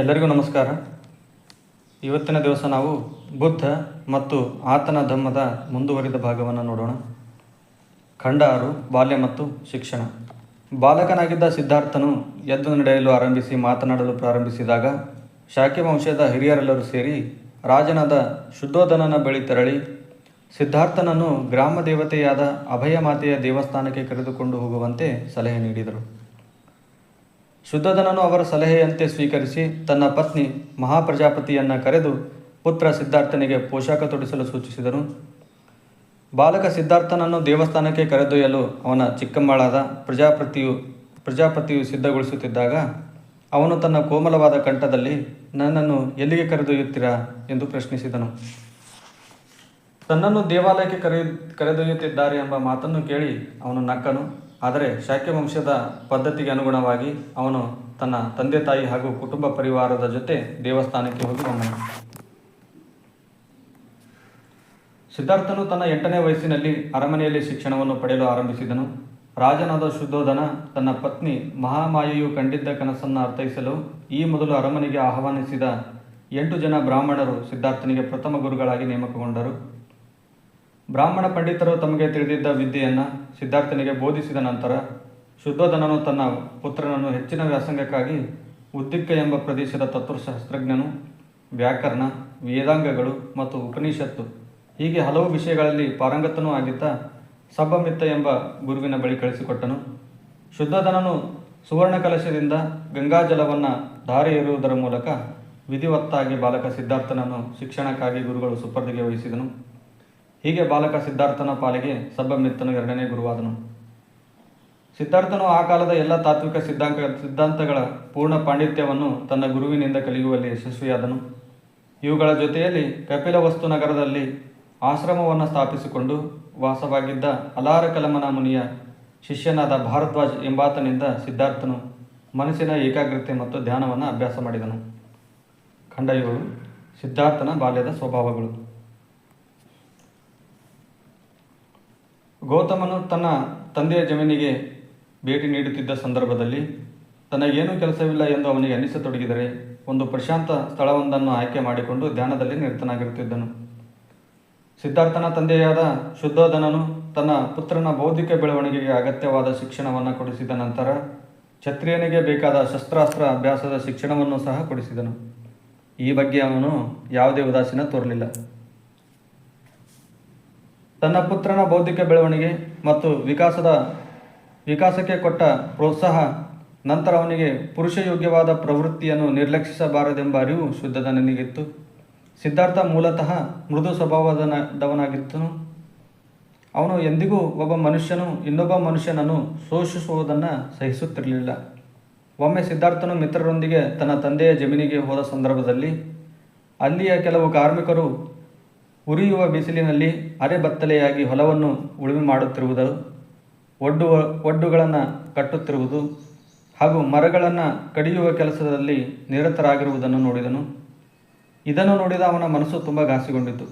ಎಲ್ಲರಿಗೂ ನಮಸ್ಕಾರ. ಇವತ್ತಿನ ದಿವಸ ನಾವು ಬುದ್ಧ ಮತ್ತು ಆತನ ಧಮ್ಮದ ಮುಂದುವರಿದ ಭಾಗವನ್ನು ನೋಡೋಣ. ಖಂಡ ಆರು, ಬಾಲ್ಯ ಮತ್ತು ಶಿಕ್ಷಣ. ಬಾಲಕನಾಗಿದ್ದ ಸಿದ್ಧಾರ್ಥನು ಎದ್ದು ನಡೆಯಲು ಆರಂಭಿಸಿ ಮಾತನಾಡಲು ಪ್ರಾರಂಭಿಸಿದಾಗ ಶಾಕ್ಯ ವಂಶದ ಹಿರಿಯರೆಲ್ಲರೂ ಸೇರಿ ರಾಜನಾದ ಶುದ್ಧೋಧನನ ಬಳಿ ತೆರಳಿ ಸಿದ್ಧಾರ್ಥನನ್ನು ಗ್ರಾಮ ದೇವತೆಯಾದ ಅಭಯ ಮಾತೆಯ ದೇವಸ್ಥಾನಕ್ಕೆ ಕರೆದುಕೊಂಡು ಹೋಗುವಂತೆ ಸಲಹೆ ನೀಡಿದರು. ಶುದ್ಧಧನನು ಅವರ ಸಲಹೆಯಂತೆ ಸ್ವೀಕರಿಸಿ ತನ್ನ ಪತ್ನಿ ಮಹಾಪ್ರಜಾಪತಿಯನ್ನ ಕರೆದು ಪುತ್ರ ಸಿದ್ಧಾರ್ಥನಿಗೆ ಪೋಷಾಕ ತೊಡಿಸಲು ಸೂಚಿಸಿದನು. ಬಾಲಕ ಸಿದ್ಧಾರ್ಥನನ್ನು ದೇವಸ್ಥಾನಕ್ಕೆ ಕರೆದೊಯ್ಯಲು ಅವನ ಚಿಕ್ಕಮ್ಮಳಾದ ಪ್ರಜಾಪತಿಯು ಪ್ರಜಾಪತಿಯು ಸಿದ್ಧಗೊಳಿಸುತ್ತಿದ್ದಾಗ, ಅವನು ತನ್ನ ಕೋಮಲವಾದ ಕಂಠದಲ್ಲಿ, ನನ್ನನ್ನು ಎಲ್ಲಿಗೆ ಕರೆದೊಯ್ಯುತ್ತೀರಾ? ಎಂದು ಪ್ರಶ್ನಿಸಿದನು. ತನ್ನನ್ನು ದೇವಾಲಯಕ್ಕೆ ಕರೆ ಕರೆದೊಯ್ಯುತ್ತಿದ್ದಾರೆ ಎಂಬ ಮಾತನ್ನು ಕೇಳಿ ಅವನು ನಕ್ಕನು. ಆದರೆ ಶಾಕ್ಯ ವಂಶದ ಪದ್ಧತಿಗೆ ಅನುಗುಣವಾಗಿ ಅವನು ತನ್ನ ತಂದೆ ತಾಯಿ ಹಾಗೂ ಕುಟುಂಬ ಪರಿವಾರದ ಜೊತೆ ದೇವಸ್ಥಾನಕ್ಕೆ ಹೋಗಿ ಬಂದನು. ಸಿದ್ಧಾರ್ಥನು ತನ್ನ ಎಂಟನೇ ವಯಸ್ಸಿನಲ್ಲಿ ಅರಮನೆಯಲ್ಲಿ ಶಿಕ್ಷಣವನ್ನು ಪಡೆಯಲು ಆರಂಭಿಸಿದನು. ರಾಜನಾದ ಶುದ್ಧೋಧನ ತನ್ನ ಪತ್ನಿ ಮಹಾಮಾಯೆಯು ಕಂಡಿದ್ದ ಕನಸನ್ನು ಅರ್ಥೈಸಲು ಈ ಮೊದಲು ಅರಮನೆಗೆ ಆಹ್ವಾನಿಸಿದ ಎಂಟು ಜನ ಬ್ರಾಹ್ಮಣರು ಸಿದ್ಧಾರ್ಥನಿಗೆ ಪ್ರಥಮ ಗುರುಗಳಾಗಿ ನೇಮಕಗೊಂಡರು. ಬ್ರಾಹ್ಮಣ ಪಂಡಿತರು ತಮಗೆ ತಿಳಿದಿದ್ದ ವಿದ್ಯೆಯನ್ನು ಸಿದ್ಧಾರ್ಥನಿಗೆ ಬೋಧಿಸಿದ ನಂತರ ಶುದ್ಧೋಧನನು ತನ್ನ ಪುತ್ರನನ್ನು ಹೆಚ್ಚಿನ ವ್ಯಾಸಂಗಕ್ಕಾಗಿ ಉದ್ದಿಕ್ಕ ಎಂಬ ಪ್ರದೇಶದ ತತ್ವಶಾಸ್ತ್ರಜ್ಞನು, ವ್ಯಾಕರಣ, ವೇದಾಂಗಗಳು ಮತ್ತು ಉಪನಿಷತ್ತು, ಹೀಗೆ ಹಲವು ವಿಷಯಗಳಲ್ಲಿ ಪಾರಂಗತನೂ ಆಗಿದ್ದ ಸಬ್ಬಮಿತ್ತ ಎಂಬ ಗುರುವಿನ ಬಳಿ ಕಳಿಸಿಕೊಟ್ಟನು. ಶುದ್ಧಧನನು ಸುವರ್ಣ ಕಲಶದಿಂದ ಗಂಗಾಜಲವನ್ನು ಧಾರೆ ಏರುವುದರ ಮೂಲಕ ವಿಧಿವತ್ತಾಗಿ ಬಾಲಕ ಸಿದ್ಧಾರ್ಥನನ್ನು ಶಿಕ್ಷಣಕ್ಕಾಗಿ ಗುರುಗಳು ಸುಪರ್ದಿಗೆ ವಹಿಸಿದನು. ಹೀಗೆ ಬಾಲಕ ಸಿದ್ಧಾರ್ಥನ ಪಾಲಿಗೆ ಸಬ್ಬಮಿತ್ತನು ಎರಡನೇ ಗುರುವಾದನು. ಸಿದ್ಧಾರ್ಥನು ಆ ಕಾಲದ ಎಲ್ಲ ತಾತ್ವಿಕ ಸಿದ್ಧಾಂತ ಸಿದ್ಧಾಂತಗಳ ಪೂರ್ಣ ಪಾಂಡಿತ್ಯವನ್ನು ತನ್ನ ಗುರುವಿನಿಂದ ಕಲಿಯುವಲ್ಲಿ ಯಶಸ್ವಿಯಾದನು. ಇವುಗಳ ಜೊತೆಯಲ್ಲಿ ಕಪಿಲವಸ್ತು ನಗರದಲ್ಲಿ ಆಶ್ರಮವನ್ನು ಸ್ಥಾಪಿಸಿಕೊಂಡು ವಾಸವಾಗಿದ್ದ ಅಲಾರ ಕಲಮನ ಮುನಿಯ ಶಿಷ್ಯನಾದ ಭಾರದ್ವಾಜ್ ಎಂಬಾತನಿಂದ ಸಿದ್ಧಾರ್ಥನು ಮನಸ್ಸಿನ ಏಕಾಗ್ರತೆ ಮತ್ತು ಧ್ಯಾನವನ್ನು ಅಭ್ಯಾಸ ಮಾಡಿದನು. ಖಂಡ ಸಿದ್ಧಾರ್ಥನ ಬಾಲ್ಯದ ಸ್ವಭಾವಗಳು. ಗೌತಮನು ತನ್ನ ತಂದೆಯ ಜಮೀನಿಗೆ ಭೇಟಿ ನೀಡುತ್ತಿದ್ದ ಸಂದರ್ಭದಲ್ಲಿ, ತನಗೇನೂ ಕೆಲಸವಿಲ್ಲ ಎಂದು ಅವನಿಗೆ ಅನಿಸತೊಡಗಿದರೆ ಒಂದು ಪ್ರಶಾಂತ ಸ್ಥಳವೊಂದನ್ನು ಆಯ್ಕೆ ಮಾಡಿಕೊಂಡು ಧ್ಯಾನದಲ್ಲಿ ನಿರತನಾಗಿರುತ್ತಿದ್ದನು. ಸಿದ್ಧಾರ್ಥನ ತಂದೆಯಾದ ಶುದ್ಧೋಧನನು ತನ್ನ ಪುತ್ರನ ಬೌದ್ಧಿಕ ಬೆಳವಣಿಗೆಗೆ ಅಗತ್ಯವಾದ ಶಿಕ್ಷಣವನ್ನು ಕೊಡಿಸಿದ ನಂತರ, ಕ್ಷತ್ರಿಯನಿಗೆ ಬೇಕಾದ ಶಸ್ತ್ರಾಸ್ತ್ರ ಅಭ್ಯಾಸದ ಶಿಕ್ಷಣವನ್ನು ಸಹ ಕೊಡಿಸಿದನು. ಈ ಬಗ್ಗೆ ಅವನು ಯಾವುದೇ ಉದಾಸೀನ ತೋರಲಿಲ್ಲ. ತನ್ನ ಪುತ್ರನ ಬೌದ್ಧಿಕ ಬೆಳವಣಿಗೆ ಮತ್ತು ವಿಕಾಸದ, ವಿಕಾಸಕ್ಕೆ ಕೊಟ್ಟ ಪ್ರೋತ್ಸಾಹ, ನಂತರ ಅವನಿಗೆ ಪುರುಷಯೋಗ್ಯವಾದ ಪ್ರವೃತ್ತಿಯನ್ನು ನಿರ್ಲಕ್ಷಿಸಬಾರದೆಂಬ ಅರಿವು ಶುದ್ಧಧನನಿಗಿತ್ತು ಸಿದ್ಧಾರ್ಥ ಮೂಲತಃ ಮೃದು ಸ್ವಭಾವದವನಾಗಿದ್ದನು ಅವನು ಎಂದಿಗೂ ಒಬ್ಬ ಮನುಷ್ಯನು, ಇನ್ನೊಬ್ಬ ಮನುಷ್ಯನನ್ನು ಶೋಷಿಸುವುದನ್ನು ಸಹಿಸುತ್ತಿರಲಿಲ್ಲ. ಒಮ್ಮೆ ಸಿದ್ಧಾರ್ಥನು ಮಿತ್ರರೊಂದಿಗೆ ತನ್ನ ತಂದೆಯ ಜಮೀನಿಗೆ ಹೋದ ಸಂದರ್ಭದಲ್ಲಿ, ಅಲ್ಲಿಯ ಕೆಲವು ಕಾರ್ಮಿಕರು ಉರಿಯುವ ಬಿಸಿಲಿನಲ್ಲಿ ಅರೆಬತ್ತಲೆಯಾಗಿ ಹೊಲವನ್ನು ಉಳುಮೆ ಮಾಡುತ್ತಿರುವುದು ಒಡ್ಡು ಒಡ್ಡುಗಳನ್ನು ಕಟ್ಟುತ್ತಿರುವುದು ಹಾಗೂ ಮರಗಳನ್ನು ಕಡಿಯುವ ಕೆಲಸದಲ್ಲಿ ನಿರತರಾಗಿರುವುದನ್ನು ನೋಡಿದನು. ಇದನ್ನು ನೋಡಿದ ಅವನ ಮನಸ್ಸು ತುಂಬ ಘಾಸಿಗೊಂಡಿತು.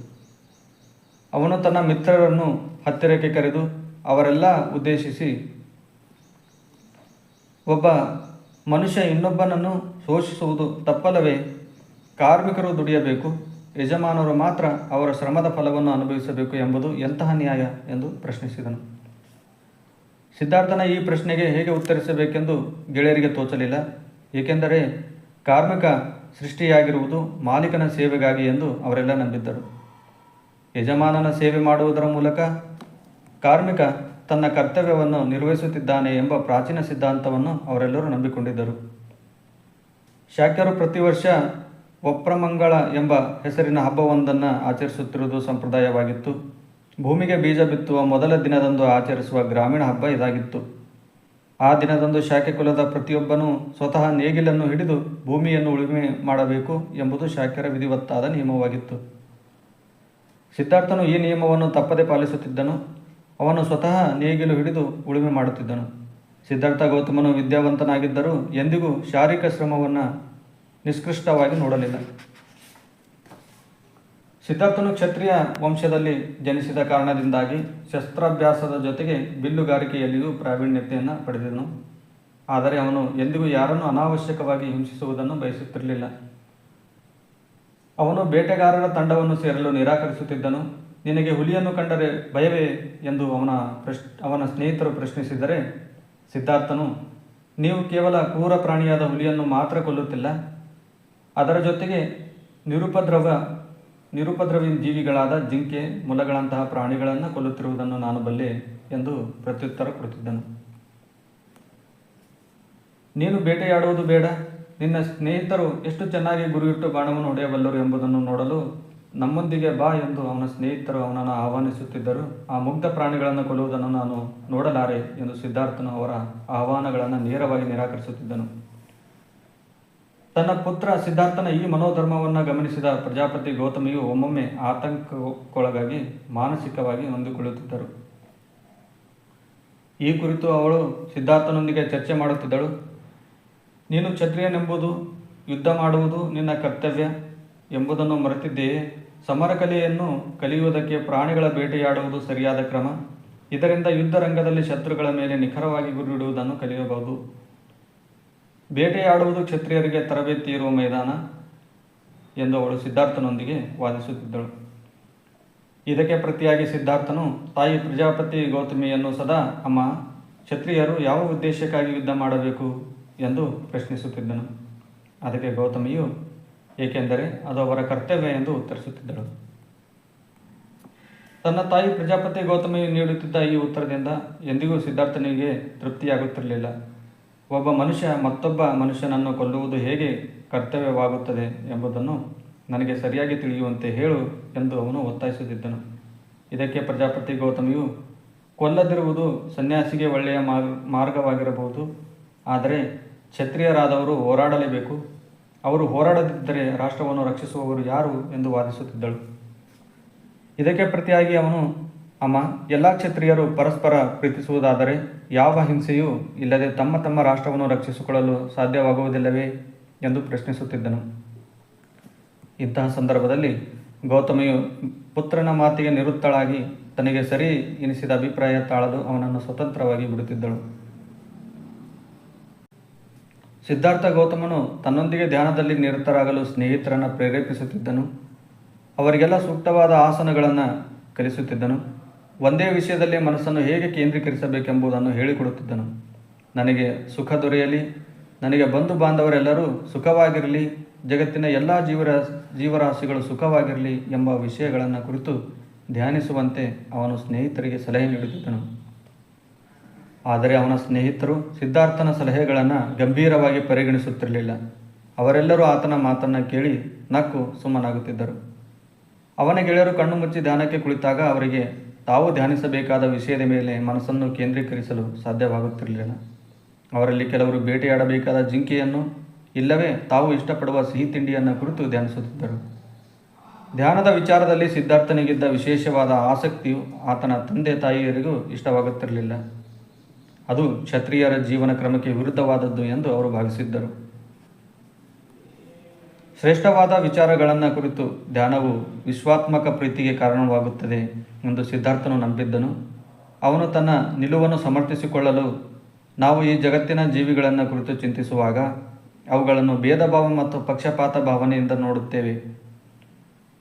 ಅವನು ತನ್ನ ಮಿತ್ರರನ್ನು ಹತ್ತಿರಕ್ಕೆ ಕರೆದು ಅವರೆಲ್ಲ ಉದ್ದೇಶಿಸಿ, ಒಬ್ಬ ಮನುಷ್ಯ ಇನ್ನೊಬ್ಬನನ್ನು ಶೋಷಿಸುವುದು ತಪ್ಪಲ್ಲವೇ? ಕಾರ್ಮಿಕರು ದುಡಿಯಬೇಕು. ಯಜಮಾನರು ಮಾತ್ರ ಅವರ ಶ್ರಮದ ಫಲವನ್ನು ಅನುಭವಿಸಬೇಕು ಎಂಬುದು ಎಂತಹ ನ್ಯಾಯ ಎಂದು ಪ್ರಶ್ನಿಸಿದನು. ಸಿದ್ಧಾರ್ಥನ ಈ ಪ್ರಶ್ನೆಗೆ ಹೇಗೆ ಉತ್ತರಿಸಬೇಕೆಂದು ಗೆಳೆಯರಿಗೆ ತೋಚಲಿಲ್ಲ. ಏಕೆಂದರೆ ಕಾರ್ಮಿಕ ಸೃಷ್ಟಿಯಾಗಿರುವುದು ಮಾಲೀಕನ ಸೇವೆಗಾಗಿ ಎಂದು ಅವರೆಲ್ಲ ನಂಬಿದ್ದರು. ಯಜಮಾನನ ಸೇವೆ ಮಾಡುವುದರ ಮೂಲಕ ಕಾರ್ಮಿಕ ತನ್ನ ಕರ್ತವ್ಯವನ್ನು ನಿರ್ವಹಿಸುತ್ತಿದ್ದಾನೆ ಎಂಬ ಪ್ರಾಚೀನ ಸಿದ್ಧಾಂತವನ್ನು ಅವರೆಲ್ಲರೂ ನಂಬಿಕೊಂಡಿದ್ದರು. ಶಾಕ್ಯರು ಪ್ರತಿ ವರ್ಷ ಒಪ್ರಮಂಗಳ ಎಂಬ ಹೆಸರಿನ ಹಬ್ಬವೊಂದನ್ನು ಆಚರಿಸುತ್ತಿರುವುದು ಸಂಪ್ರದಾಯವಾಗಿತ್ತು. ಭೂಮಿಗೆ ಬೀಜ ಬಿತ್ತುವ ಮೊದಲ ದಿನದಂದು ಆಚರಿಸುವ ಗ್ರಾಮೀಣ ಹಬ್ಬ ಇದಾಗಿತ್ತು. ಆ ದಿನದಂದು ಶಾಖೆ ಕುಲದ ಪ್ರತಿಯೊಬ್ಬನೂ ಸ್ವತಃ ನೇಗಿಲನ್ನು ಹಿಡಿದು ಭೂಮಿಯನ್ನು ಉಳುಮೆ ಮಾಡಬೇಕು ಎಂಬುದು ಶಾಕ್ಯರ ವಿಧಿವತ್ತಾದ ನಿಯಮವಾಗಿತ್ತು. ಸಿದ್ಧಾರ್ಥನು ಈ ನಿಯಮವನ್ನು ತಪ್ಪದೆ ಪಾಲಿಸುತ್ತಿದ್ದನು. ಅವನು ಸ್ವತಃ ನೇಗಿಲು ಹಿಡಿದು ಉಳುಮೆ ಮಾಡುತ್ತಿದ್ದನು. ಸಿದ್ಧಾರ್ಥ ಗೌತಮನು ವಿದ್ಯಾವಂತನಾಗಿದ್ದರೂ ಎಂದಿಗೂ ಶಾರೀರಿಕ ಶ್ರಮವನ್ನು ನಿಷ್ಕೃಷ್ಟವಾಗಿ ನೋಡಲಿಲ್ಲ. ಸಿದ್ಧಾರ್ಥನು ಕ್ಷತ್ರಿಯ ವಂಶದಲ್ಲಿ ಜನಿಸಿದ ಕಾರಣದಿಂದಾಗಿ ಶಸ್ತ್ರಾಭ್ಯಾಸದ ಜೊತೆಗೆ ಬಿಲ್ಲುಗಾರಿಕೆಯಲ್ಲಿಯೂ ಪ್ರಾವೀಣ್ಯತೆಯನ್ನು ಪಡೆದನು. ಆದರೆ ಅವನು ಎಂದಿಗೂ ಯಾರನ್ನು ಅನಾವಶ್ಯಕವಾಗಿ ಹಿಂಸಿಸುವುದನ್ನು ಬಯಸುತ್ತಿರಲಿಲ್ಲ. ಅವನು ಬೇಟೆಗಾರರ ತಂಡವನ್ನು ಸೇರಲು ನಿರಾಕರಿಸುತ್ತಿದ್ದನು. ನಿನಗೆ ಹುಲಿಯನ್ನು ಕಂಡರೆ ಭಯವೇ ಎಂದು ಅವನ ಪ್ರಶ್, ಅವನ ಸ್ನೇಹಿತರು ಪ್ರಶ್ನಿಸಿದರೆ ಸಿದ್ಧಾರ್ಥನು, ನೀವು ಕೇವಲ ಕ್ರೂರ ಪ್ರಾಣಿಯಾದ ಹುಲಿಯನ್ನು ಮಾತ್ರ ಕೊಲ್ಲುತ್ತಿಲ್ಲ. ಅದರ ಜೊತೆಗೆ ನಿರುಪದ್ರವ, ನಿರುಪದ್ರವಿನ ಜೀವಿಗಳಾದ ಜಿಂಕೆ, ಮೊಲಗಳಂತಹ ಪ್ರಾಣಿಗಳನ್ನು ಕೊಲ್ಲುತ್ತಿರುವುದನ್ನು ನಾನು ಬಲ್ಲೆ ಎಂದು ಪ್ರತ್ಯುತ್ತರ ಕೊಡುತ್ತಿದ್ದನು. ನೀನು ಬೇಟೆಯಾಡುವುದು ಬೇಡ. ನಿನ್ನ ಸ್ನೇಹಿತರು ಎಷ್ಟು ಚೆನ್ನಾಗಿ ಗುರಿಯಿಟ್ಟು ಬಾಣವನ್ನು ಹೊಡೆಯಬಲ್ಲರು ಎಂಬುದನ್ನು ನೋಡಲು ನಮ್ಮೊಂದಿಗೆ ಬಾ ಎಂದು ಅವನ ಸ್ನೇಹಿತರು ಅವನನ್ನು ಆಹ್ವಾನಿಸುತ್ತಿದ್ದರು. ಆ ಮುಗ್ಧ ಪ್ರಾಣಿಗಳನ್ನು ಕೊಲ್ಲುವುದನ್ನು ನಾನು ನೋಡಲಾರೆ ಎಂದು ಸಿದ್ಧಾರ್ಥನು ಅವರ ಆಹ್ವಾನಗಳನ್ನು ನೇರವಾಗಿ ನಿರಾಕರಿಸುತ್ತಿದ್ದನು. ತನ್ನ ಪುತ್ರ ಸಿದ್ಧಾರ್ಥನ ಈ ಮನೋಧರ್ಮವನ್ನು ಗಮನಿಸಿದ ಪ್ರಜಾಪತಿ ಗೌತಮಿಯು ಒಮ್ಮೊಮ್ಮೆ ಆತಂಕಕ್ಕೊಳಗಾಗಿ ಮಾನಸಿಕವಾಗಿ ಹೊಂದಿಕೊಳ್ಳುತ್ತಿದ್ದರು. ಈ ಕುರಿತು ಅವಳು ಸಿದ್ಧಾರ್ಥನೊಂದಿಗೆ ಚರ್ಚೆ ಮಾಡುತ್ತಿದ್ದಳು. ನೀನು ಕ್ಷತ್ರಿಯನೆಂಬುದು, ಯುದ್ಧ ಮಾಡುವುದು ನಿನ್ನ ಕರ್ತವ್ಯ ಎಂಬುದನ್ನು ಮರೆತಿದ್ದೆಯೇ. ಸಮರಕಲೆಯನ್ನು ಕಲಿಯುವುದಕ್ಕೆ ಪ್ರಾಣಿಗಳ ಬೇಟೆಯಾಡುವುದು ಸರಿಯಾದ ಕ್ರಮ. ಇದರಿಂದ ಯುದ್ಧ ರಂಗದಲ್ಲಿ ಶತ್ರುಗಳ ಮೇಲೆ ನಿಖರವಾಗಿ ಗುರಿಯಿಡುವುದನ್ನು ಕಲಿಯಬಹುದು. ಬೇಟೆಯಾಡುವುದು ಕ್ಷತ್ರಿಯರಿಗೆ ತರಬೇತಿ ಇರುವ ಮೈದಾನ ಎಂದು ಅವಳು ಸಿದ್ಧಾರ್ಥನೊಂದಿಗೆ ವಾದಿಸುತ್ತಿದ್ದಳು. ಇದಕ್ಕೆ ಪ್ರತಿಯಾಗಿ ಸಿದ್ಧಾರ್ಥನು, ತಾಯಿ ಪ್ರಜಾಪತಿ ಗೌತಮಿಯನ್ನು ಸದಾ ಅಮ್ಮ, ಕ್ಷತ್ರಿಯರು ಯಾವ ಉದ್ದೇಶಕ್ಕಾಗಿ ಯುದ್ಧ ಮಾಡಬೇಕು? ಎಂದು ಪ್ರಶ್ನಿಸುತ್ತಿದ್ದನು. ಅದಕ್ಕೆ ಗೌತಮಿಯು, ಏಕೆಂದರೆ ಅದು ಅವರ ಕರ್ತವ್ಯ ಎಂದು ಉತ್ತರಿಸುತ್ತಿದ್ದಳು. ತನ್ನ ತಾಯಿ ಪ್ರಜಾಪತಿ ಗೌತಮಿಯು ನೀಡುತ್ತಿದ್ದ ಈ ಉತ್ತರದಿಂದ ಎಂದಿಗೂ ಸಿದ್ಧಾರ್ಥನಿಗೆ ತೃಪ್ತಿಯಾಗುತ್ತಿರಲಿಲ್ಲ. ಒಬ್ಬ ಮನುಷ್ಯ ಮತ್ತೊಬ್ಬ ಮನುಷ್ಯನನ್ನು ಕೊಲ್ಲುವುದು ಹೇಗೆ ಕರ್ತವ್ಯವಾಗುತ್ತದೆ ಎಂಬುದನ್ನು ನನಗೆ ಸರಿಯಾಗಿ ತಿಳಿಯುವಂತೆ ಹೇಳು ಎಂದು ಅವನು ಒತ್ತಾಯಿಸುತ್ತಿದ್ದನು. ಇದಕ್ಕೆ ಪ್ರಜಾಪತಿ ಗೌತಮಿಯು, ಕೊಲ್ಲದಿರುವುದು ಸನ್ಯಾಸಿಗೆ ಒಳ್ಳೆಯ ಮಾರ್ಗ ಮಾರ್ಗವಾಗಿರಬಹುದು. ಆದರೆ ಕ್ಷತ್ರಿಯರಾದವರು ಹೋರಾಡಲೇಬೇಕು. ಅವರು ಹೋರಾಡದಿದ್ದರೆ ರಾಷ್ಟ್ರವನ್ನು ರಕ್ಷಿಸುವವರು ಯಾರು? ಎಂದು ವಾದಿಸುತ್ತಿದ್ದಳು. ಇದಕ್ಕೆ ಪ್ರತಿಯಾಗಿ ಅವನು ಅಮ್ಮ, ಎಲ್ಲ ಕ್ಷತ್ರಿಯರು ಪರಸ್ಪರ ಪ್ರೀತಿಸುವುದಾದರೆ ಯಾವ ಹಿಂಸೆಯೂ ಇಲ್ಲದೆ ತಮ್ಮ ತಮ್ಮ ರಾಷ್ಟ್ರವನ್ನು ರಕ್ಷಿಸಿಕೊಳ್ಳಲು ಸಾಧ್ಯವಾಗುವುದಿಲ್ಲವೇ ಎಂದು ಪ್ರಶ್ನಿಸುತ್ತಿದ್ದನು. ಇಂತಹ ಸಂದರ್ಭದಲ್ಲಿ ಗೌತಮಿಯು ಪುತ್ರನ ಮಾತಿಗೆ ನಿರುತ್ತಳಾಗಿ ತನಗೆ ಸರಿ ಎನಿಸಿದ ಅಭಿಪ್ರಾಯ ತಾಳಲು ಅವನನ್ನು ಸ್ವತಂತ್ರವಾಗಿ ಬಿಡುತ್ತಿದ್ದಳು. ಸಿದ್ಧಾರ್ಥ ಗೌತಮನು ತನ್ನೊಂದಿಗೆ ಧ್ಯಾನದಲ್ಲಿ ನಿರತರಾಗಲು ಸ್ನೇಹಿತರನ್ನು ಪ್ರೇರೇಪಿಸುತ್ತಿದ್ದನು. ಅವರಿಗೆಲ್ಲ ಸೂಕ್ತವಾದ ಆಸನಗಳನ್ನು ಕಲಿಸುತ್ತಿದ್ದನು. ಒಂದೇ ವಿಷಯದಲ್ಲಿ ಮನಸ್ಸನ್ನು ಹೇಗೆ ಕೇಂದ್ರೀಕರಿಸಬೇಕೆಂಬುದನ್ನು ಹೇಳಿಕೊಡುತ್ತಿದ್ದನು. ನನಗೆ ಸುಖ ದೊರೆಯಲಿ, ನನಗೆ ಬಂಧು ಬಾಂಧವರೆಲ್ಲರೂ ಸುಖವಾಗಿರಲಿ, ಜಗತ್ತಿನ ಎಲ್ಲ ಜೀವರ, ಜೀವರಾಶಿಗಳು ಸುಖವಾಗಿರಲಿ ಎಂಬ ವಿಷಯಗಳನ್ನು ಕುರಿತು ಧ್ಯಾನಿಸುವಂತೆ ಅವನು ಸ್ನೇಹಿತರಿಗೆ ಸಲಹೆ ನೀಡುತ್ತಿದ್ದನು. ಆದರೆ ಅವನ ಸ್ನೇಹಿತರು ಸಿದ್ಧಾರ್ಥನ ಸಲಹೆಗಳನ್ನು ಗಂಭೀರವಾಗಿ ಪರಿಗಣಿಸುತ್ತಿರಲಿಲ್ಲ. ಅವರೆಲ್ಲರೂ ಆತನ ಮಾತನ್ನು ಕೇಳಿ ನಕ್ಕು ಸುಮ್ಮನಾಗುತ್ತಿದ್ದರು. ಅವನ ಗೆಳೆಯರು ಕಣ್ಣು ಮುಚ್ಚಿ ಧ್ಯಾನಕ್ಕೆ ಕುಳಿತಾಗ ಅವರಿಗೆ ತಾವು ಧ್ಯಾನಿಸಬೇಕಾದ ವಿಷಯದ ಮೇಲೆ ಮನಸ್ಸನ್ನು ಕೇಂದ್ರೀಕರಿಸಲು ಸಾಧ್ಯವಾಗುತ್ತಿರಲಿಲ್ಲ. ಅವರಲ್ಲಿ ಕೆಲವರು ಬೇಟೆಯಾಡಬೇಕಾದ ಜಿಂಕೆಯನ್ನು ಇಲ್ಲವೇ ತಾವು ಇಷ್ಟಪಡುವ ಸಿಹಿ ತಿಂಡಿಯನ್ನು ಕುರಿತು ಧ್ಯಾನಿಸುತ್ತಿದ್ದರು. ಧ್ಯಾನದ ವಿಚಾರದಲ್ಲಿ ಸಿದ್ಧಾರ್ಥನಿಗಿದ್ದ ವಿಶೇಷವಾದ ಆಸಕ್ತಿಯು ಆತನ ತಂದೆ ತಾಯಿಯರಿಗೂ ಇಷ್ಟವಾಗುತ್ತಿರಲಿಲ್ಲ. ಅದು ಕ್ಷತ್ರಿಯರ ಜೀವನ ಕ್ರಮಕ್ಕೆ ವಿರುದ್ಧವಾದದ್ದು ಎಂದು ಅವರು ಭಾವಿಸಿದ್ದರು. ಶ್ರೇಷ್ಠವಾದ ವಿಚಾರಗಳನ್ನು ಕುರಿತು ಧ್ಯಾನವು ವಿಶ್ವಾತ್ಮಕ ಪ್ರೀತಿಗೆ ಕಾರಣವಾಗುತ್ತದೆ ಎಂದು ಸಿದ್ಧಾರ್ಥನು ನಂಬಿದ್ದನು. ಅವನು ತನ್ನ ನಿಲುವನ್ನು ಸಮರ್ಥಿಸಿಕೊಳ್ಳಲು ನಾವು ಈ ಜಗತ್ತಿನ ಜೀವಿಗಳನ್ನು ಕುರಿತು ಚಿಂತಿಸುವಾಗ ಅವುಗಳನ್ನು ಭೇದ ಭಾವ ಮತ್ತು ಪಕ್ಷಪಾತ ಭಾವನೆಯಿಂದ ನೋಡುತ್ತೇವೆ.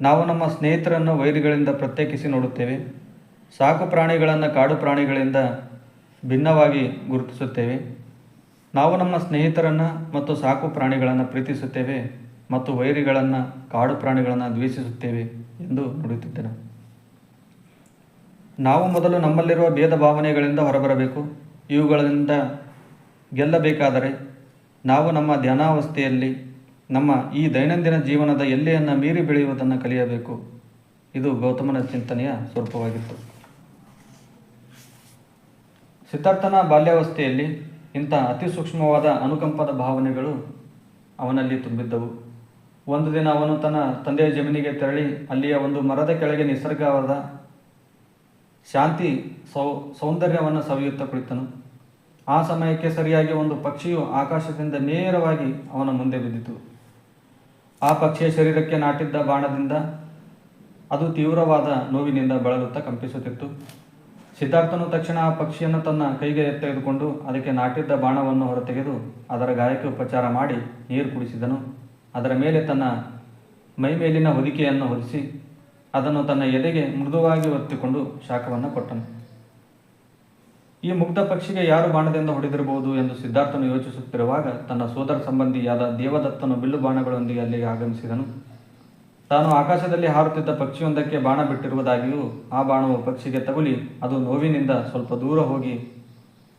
ನಾವು ನಮ್ಮ ಸ್ನೇಹಿತರನ್ನು ವೈರಿಗಳಿಂದ ಪ್ರತ್ಯೇಕಿಸಿ ನೋಡುತ್ತೇವೆ. ಸಾಕು ಪ್ರಾಣಿಗಳನ್ನು ಕಾಡು ಪ್ರಾಣಿಗಳಿಂದ ಭಿನ್ನವಾಗಿ ಗುರುತಿಸುತ್ತೇವೆ. ನಾವು ನಮ್ಮ ಸ್ನೇಹಿತರನ್ನು ಮತ್ತು ಸಾಕು ಪ್ರಾಣಿಗಳನ್ನು ಪ್ರೀತಿಸುತ್ತೇವೆ. ಮತ್ತು ವೈರಿಗಳನ್ನು, ಕಾಡು ಪ್ರಾಣಿಗಳನ್ನು ದ್ವೇಷಿಸುತ್ತೇವೆ ಎಂದು ನುಡಿಯುತ್ತಿದ್ದೇನೆ ನಾವು ಮೊದಲು ನಮ್ಮಲ್ಲಿರುವ ಭೇದ ಭಾವನೆಗಳಿಂದ ಹೊರಬರಬೇಕು. ಇವುಗಳಿಂದ ಗೆಲ್ಲಬೇಕಾದರೆ ನಾವು ನಮ್ಮ ಧ್ಯಾನಾವಸ್ಥೆಯಲ್ಲಿ, ನಮ್ಮ ಈ ದೈನಂದಿನ ಜೀವನದ ಎಲ್ಲೆಯನ್ನು ಮೀರಿ ಬೆಳೆಯುವುದನ್ನು ಕಲಿಯಬೇಕು. ಇದು ಗೌತಮನ ಚಿಂತನೆಯ ಸ್ವರೂಪವಾಗಿತ್ತು. ಸಿದ್ಧಾರ್ಥನ ಬಾಲ್ಯಾವಸ್ಥೆಯಲ್ಲಿ ಇಂಥ ಅತಿ ಸೂಕ್ಷ್ಮವಾದ ಅನುಕಂಪದ ಭಾವನೆಗಳು ಅವನಲ್ಲಿ ತುಂಬಿದ್ದವು. ಒಂದು ದಿನ ಅವನು ತನ್ನ ತಂದೆಯ ಜಮೀನಿಗೆ ತೆರಳಿ ಅಲ್ಲಿಯ ಒಂದು ಮರದ ಕೆಳಗೆ ನಿಸರ್ಗವಾದ ಶಾಂತಿ ಸೌ, ಸೌಂದರ್ಯವನ್ನು ಸವಿಯುತ್ತಾ ಕುಳಿತನು. ಆ ಸಮಯಕ್ಕೆ ಸರಿಯಾಗಿ ಒಂದು ಪಕ್ಷಿಯು ಆಕಾಶದಿಂದ ನೇರವಾಗಿ ಅವನ ಮುಂದೆ ಬಿದ್ದಿತು. ಆ ಪಕ್ಷಿಯ ಶರೀರಕ್ಕೆ ನಾಟಿದ್ದ ಬಾಣದಿಂದ ಅದು ತೀವ್ರವಾದ ನೋವಿನಿಂದ ಬಳಲುತ್ತಾ ಕಂಪಿಸುತ್ತಿತ್ತು. ಸಿದ್ಧಾರ್ಥನು ತಕ್ಷಣ ಆ ಪಕ್ಷಿಯನ್ನು ತನ್ನ ಕೈಗೆ ತೆಗೆದುಕೊಂಡು ಅದಕ್ಕೆ ನಾಟಿದ್ದ ಬಾಣವನ್ನು ಹೊರತೆಗೆದು ಅದರ ಗಾಯಕ್ಕೆ ಉಪಚಾರ ಮಾಡಿ ನೀರು ಕುಡಿಸಿದನು. ಅದರ ಮೇಲೆ ತನ್ನ ಮೈ ಮೇಲಿನ ಹೊದಿಕೆಯನ್ನು ಹೊರಿಸಿ ಅದನ್ನು ತನ್ನ ಎದೆಗೆ ಮೃದುವಾಗಿ ಒತ್ತಿಕೊಂಡು ಶಾಖವನ್ನು ಕೊಟ್ಟನು. ಈ ಮುಗ್ಧ ಪಕ್ಷಿಗೆ ಯಾರು ಬಾಣದಿಂದ ಹೊಡೆದಿರಬಹುದು ಎಂದು ಸಿದ್ಧಾರ್ಥನು ಯೋಚಿಸುತ್ತಿರುವಾಗ ತನ್ನ ಸೋದರ ಸಂಬಂಧಿಯಾದ ದೇವದತ್ತನು ಬಿಲ್ಲು ಬಾಣಗಳೊಂದಿಗೆ ಅಲ್ಲಿಗೆ ಆಗಮಿಸಿದನು. ತಾನು ಆಕಾಶದಲ್ಲಿ ಹಾರುತ್ತಿದ್ದ ಪಕ್ಷಿಯೊಂದಕ್ಕೆ ಬಾಣ ಬಿಟ್ಟಿರುವುದಾಗಿಯೂ ಆ ಬಾಣವು ಪಕ್ಷಿಗೆ ತಗುಲಿ ಅದು ನೋವಿನಿಂದ ಸ್ವಲ್ಪ ದೂರ ಹೋಗಿ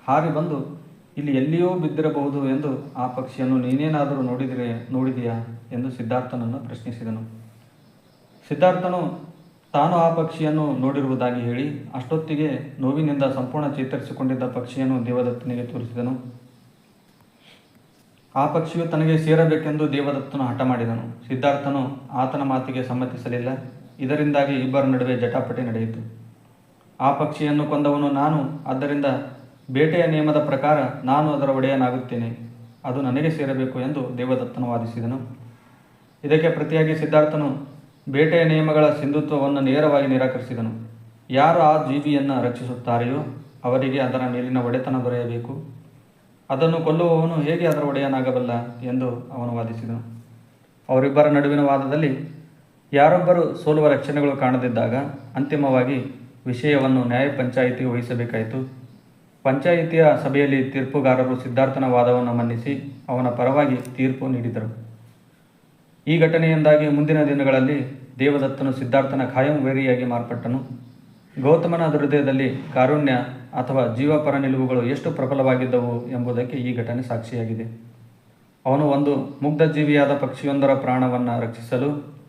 ಹಾರಿ ಬಂದು ಇಲ್ಲಿ ಎಲ್ಲಿಯೂ ಬಿದ್ದಿರಬಹುದು ಎಂದು ಆ ಪಕ್ಷಿಯನ್ನು ನೀನೇನಾದರೂ ನೋಡಿದರೆ, ನೋಡಿದೆಯಾ ಎಂದು ಸಿದ್ಧಾರ್ಥನನ್ನು ಪ್ರಶ್ನಿಸಿದನು. ಸಿದ್ಧಾರ್ಥನು, ತಾನು ಆ ಪಕ್ಷಿಯನ್ನು ನೋಡಿರುವುದಾಗಿ ಹೇಳಿ, ಅಷ್ಟೊತ್ತಿಗೆ ನೋವಿನಿಂದ ಸಂಪೂರ್ಣ ಚೇತರಿಸಿಕೊಂಡಿದ್ದ ಪಕ್ಷಿಯನ್ನು ದೇವದತ್ತನಿಗೆ ತೋರಿಸಿದನು. ಆ ಪಕ್ಷಿಯು ತನಗೆ ಸೇರಬೇಕೆಂದು ದೇವದತ್ತನು ಹಠ ಮಾಡಿದನು. ಸಿದ್ಧಾರ್ಥನು ಆತನ ಮಾತಿಗೆ ಸಮ್ಮತಿಸಲಿಲ್ಲ. ಇದರಿಂದಾಗಿ ಇಬ್ಬರ ನಡುವೆ ಜಟಾಪಟಿ ನಡೆಯಿತು. ಆ ಪಕ್ಷಿಯನ್ನು ಕೊಂದವನು ನಾನು, ಆದ್ದರಿಂದ ಬೇಟೆಯ ನಿಯಮದ ಪ್ರಕಾರ ನಾನು ಅದರ ಒಡೆಯನಾಗುತ್ತೇನೆ. ಅದು ನನಗೆ ಸೇರಬೇಕು ಎಂದು ದೇವದತ್ತನು ವಾದಿಸಿದನು. ಇದಕ್ಕೆ ಪ್ರತಿಯಾಗಿ ಸಿದ್ಧಾರ್ಥನು ಬೇಟೆಯ ನಿಯಮಗಳ ಸಿಂಧುತ್ವವನ್ನು ನೇರವಾಗಿ ನಿರಾಕರಿಸಿದನು. ಯಾರು ಆ ಜೀವಿಯನ್ನು ರಕ್ಷಿಸುತ್ತಾರೆಯೋ ಅವರಿಗೆ ಅದರ ಮೇಲಿನ ಒಡೆತನ ದೊರೆಯಬೇಕು. ಅದನ್ನು ಕೊಲ್ಲುವವನು ಹೇಗೆ ಅದರ ಒಡೆಯನಾಗಬಲ್ಲ ಎಂದು ಅವನು ವಾದಿಸಿದನು. ಅವರಿಬ್ಬರ ನಡುವಿನ ವಾದದಲ್ಲಿ ಯಾರೊಬ್ಬರು ಸೋಲುವ ರಕ್ಷಣೆಗಳು ಕಾಣದಿದ್ದಾಗ ಅಂತಿಮವಾಗಿ ವಿಷಯವನ್ನು ನ್ಯಾಯ ಪಂಚಾಯಿತಿ ವಹಿಸಬೇಕಾಯಿತು. ಪಂಚಾಯಿತಿಯ ಸಭೆಯಲ್ಲಿ ತೀರ್ಪುಗಾರರು ಸಿದ್ಧಾರ್ಥನ ವಾದವನ್ನು ಮನ್ನಿಸಿ ಅವನ ಪರವಾಗಿ ತೀರ್ಪು ನೀಡಿದರು. ಈ ಘಟನೆಯಿಂದಾಗಿ ಮುಂದಿನ ದಿನಗಳಲ್ಲಿ ದೇವದತ್ತನು ಸಿದ್ಧಾರ್ಥನ ಖಾಯಂ ವೇರಿಯಾಗಿ ಮಾರ್ಪಟ್ಟನು. ಗೌತಮನ ಹೃದಯದಲ್ಲಿ ಕಾರುಣ್ಯ ಅಥವಾ ಜೀವಪರ ನಿಲುವುಗಳು ಎಷ್ಟು ಪ್ರಬಲವಾಗಿದ್ದವು ಎಂಬುದಕ್ಕೆ ಈ ಘಟನೆ ಸಾಕ್ಷಿಯಾಗಿದೆ. ಅವನು ಒಂದು ಮುಗ್ಧ ಜೀವಿಯಾದ ಪಕ್ಷಿಯೊಂದರ ಪ್ರಾಣವನ್ನು ರಕ್ಷಿಸಲು,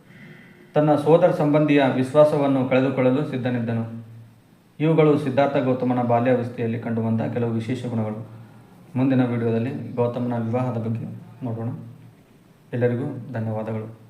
ತನ್ನ ಸೋದರ ಸಂಬಂಧಿಯ ವಿಶ್ವಾಸವನ್ನು ಕಳೆದುಕೊಳ್ಳಲು ಸಿದ್ಧನಿದ್ದನು. ಇವುಗಳು ಸಿದ್ಧಾರ್ಥ ಗೌತಮನ ಬಾಲ್ಯಾವಸ್ಥೆಯಲ್ಲಿ ಕಂಡುಬಂದ ಕೆಲವು ವಿಶೇಷ ಗುಣಗಳು. ಮುಂದಿನ ವಿಡಿಯೋದಲ್ಲಿ ಗೌತಮನ ವಿವಾಹದ ಬಗ್ಗೆ ನೋಡೋಣ. ಎಲ್ಲರಿಗೂ ಧನ್ಯವಾದಗಳು.